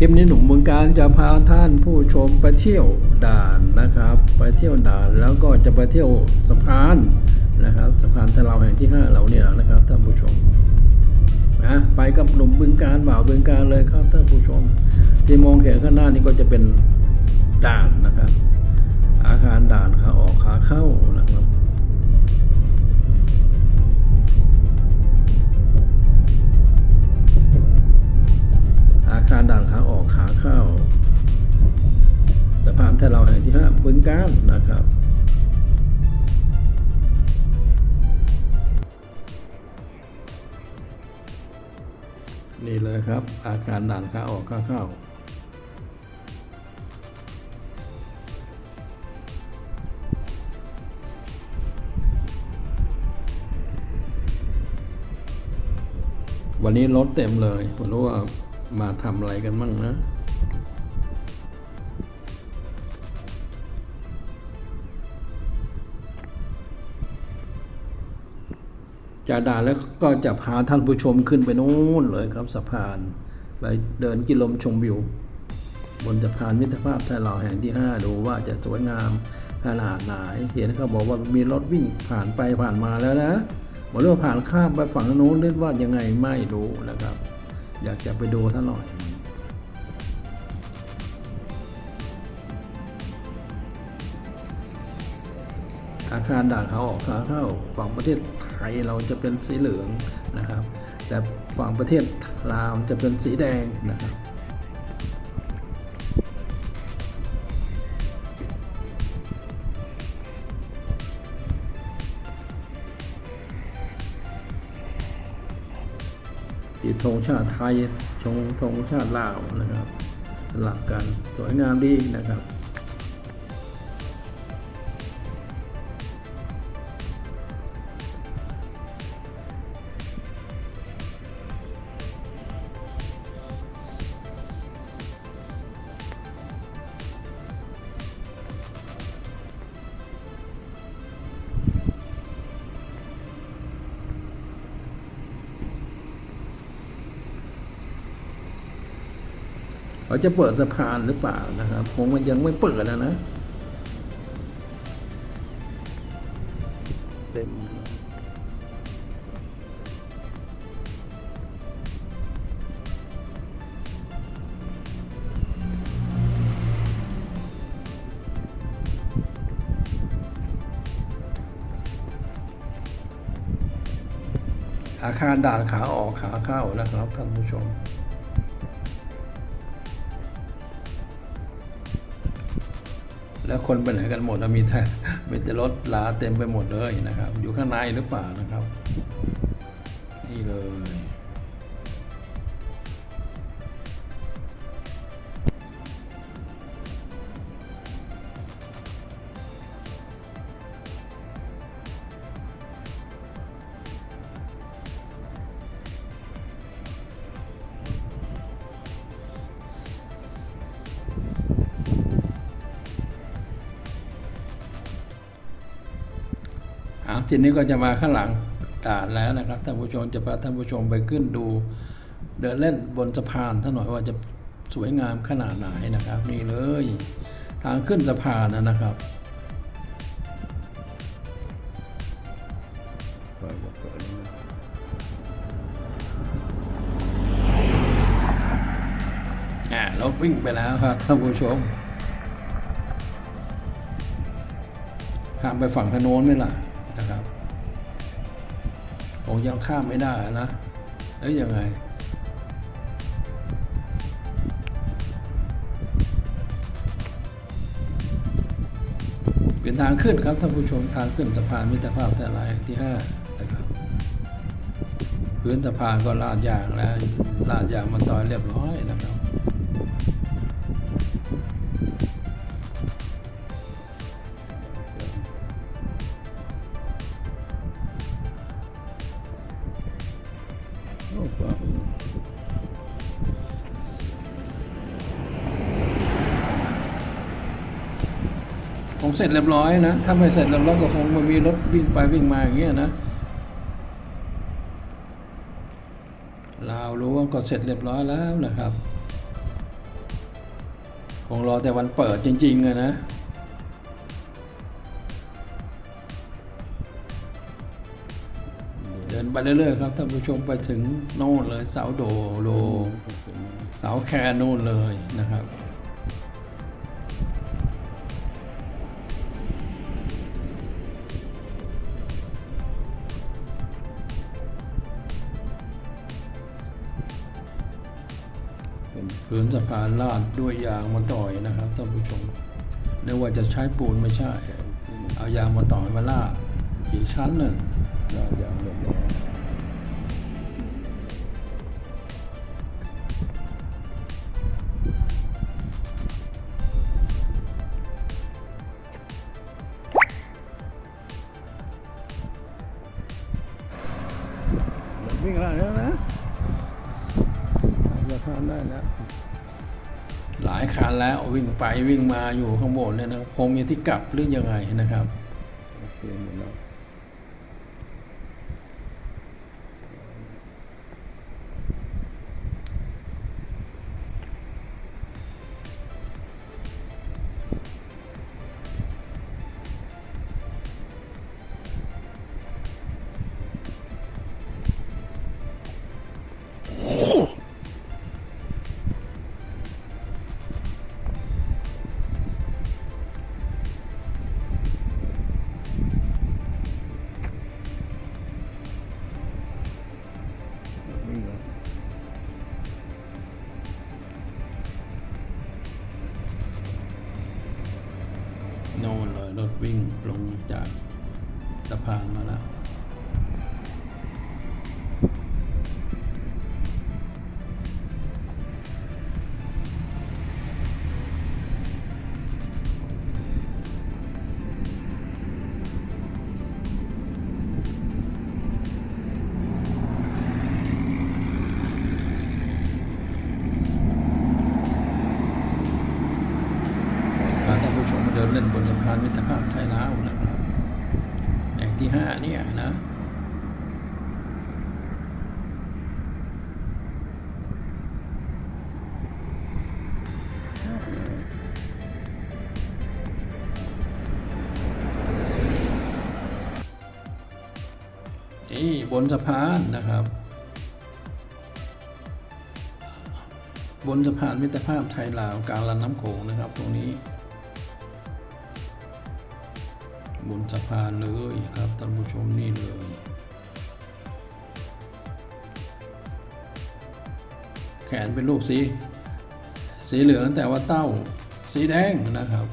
คลิปนี้หนุ่มเมืองการจะพาท่านผู้ชมไปเที่ยวด่านนะครับ ไปเที่ยวด่านแล้วก็จะไปเที่ยวสะพานนะครับสะพานทะเลาแห่งที่ห้าเราเนี่ยนะครับท่านผู้ชมนะไปกับหนุ่มบึงการบ่าวบึงการเลยครับท่านผู้ชม ที่มองเห็นข้างหน้านี่ก็จะเป็นด่านนะครับ อาคารด่านขาออกขาเข้านะ การนะครับ นี่เลยครับ อาคารด่านขาออกขาเข้าวันนี้รถเต็มเลยไม่รู้ว่ามาทำอะไรกันมั่งนะ จากด่านแล้วก็จะพาท่านผู้ชมขึ้นไปนู้นเลยครับสะพาน ไปเดินกินลมชมวิว บนสะพานมิตรภาพไทยลาวแห่งที่ 5 ดูว่าจะสวยงามขนาดไหนเห็นเขาบอกว่ามีรถวิ่งผ่านไปผ่านมาแล้วนะบอกเลยว่าผ่านข้ามไปฝั่งโน้นหรือว่ายังไงไม่รู้นะครับ อยากจะไปดูท่านหน่อยอาคารด่านเขาออกขาเข้าฝั่งประเทศ ทยเราจะเป็นสีเหลืองนะครับ แต่ฝั่งประเทศลาวจะเป็นสีแดงนะครับติดธงชาติไทยชงธงชาติลาวนะครับสลับกันสวยงามดีนะครับ เขาจะเปิดสะพานหรือเปล่านะครับคงมันยังไม่เปิดนะนะเต็มอาคารด่านขาออกขาเข้านะครับท่านผู้ชม แล้วคนไปไหนกันหมดมีแต่มีแต่รถลาเต็มไปหมดเลยนะครับ อยู่ข้างในหรือเปล่านะครับ นี่เลย ทีนี้ก็จะมาข้างหลังด่านแล้วนะครับท่านผู้ชมจะพาท่านผู้ชมไปขึ้นดู เดินเล่นบนสะพานท่านหน่อยว่าจะสวยงามขนาดไหนนะครับ นี่เลย ทางขึ้นสะพานนะครับอ่ารถวิ่งไปแล้วครับท่านผู้ชมข้ามไปฝั่งถนนไหมล่ะ นะครับผมยังข้ามไม่ได้นะ แล้วยังไง เป็นทางขึ้นครับท่านผู้ชมทางขึ้นสะพานมิตรภาพแต่ลายที่ห้านะครับพื้นสะพานก็ลาดยางแล้วลาดยางมันต่อยเรียบร้อยนะครับ คงเสร็จเรียบร้อยนะ ถ้าไม่เสร็จเรียบร้อยก็คงมันมีรถวิ่งไปวิ่งมาอย่างเงี้ยนะลารู้ว่าก็เสร็จเรียบร้อยแล้วนะครับ คงรอแต่วันเปิดจริงๆอะนะเดินไปเรื่อยๆครับท่านผู้ชมไปถึงโน่นเลยเสาโดโลเสาแคโน่นเลยนะครับ พื้นสะพานลาดด้วยยางมาต่อยนะครับท่านผู้ชมนึกว่าจะใช้ปูนไม่ใช่ เอายางมาต่อยมาลาดอีกชั้นหนึ่งยางยางเรียบร้อยวิ่งแล้วแล้วนะจะทำได้แล้ว หลายคันแล้ววิ่งไปวิ่งมาอยู่ข้างบนเนี่ยนะคงมีที่กลับหรือยังไงนะครับโอเคหมดแล้ว โน่นเลยรถวิ่งลงจากสะพานมาแล้ว ภาพไทยลาวนะครับแห่งที่ห้าเนี่ยนะนี่บนสะพานนะครับ บนสะพานมิตรภาพไทยลาวกลางลำน้ำโขงนะครับ ตรงนี้ บนสะพานเลยครับท่านผู้ชมนี่เลยแขนเป็นรูปสี สีเหลืองแต่ว่าเต้าสีแดงนะครับ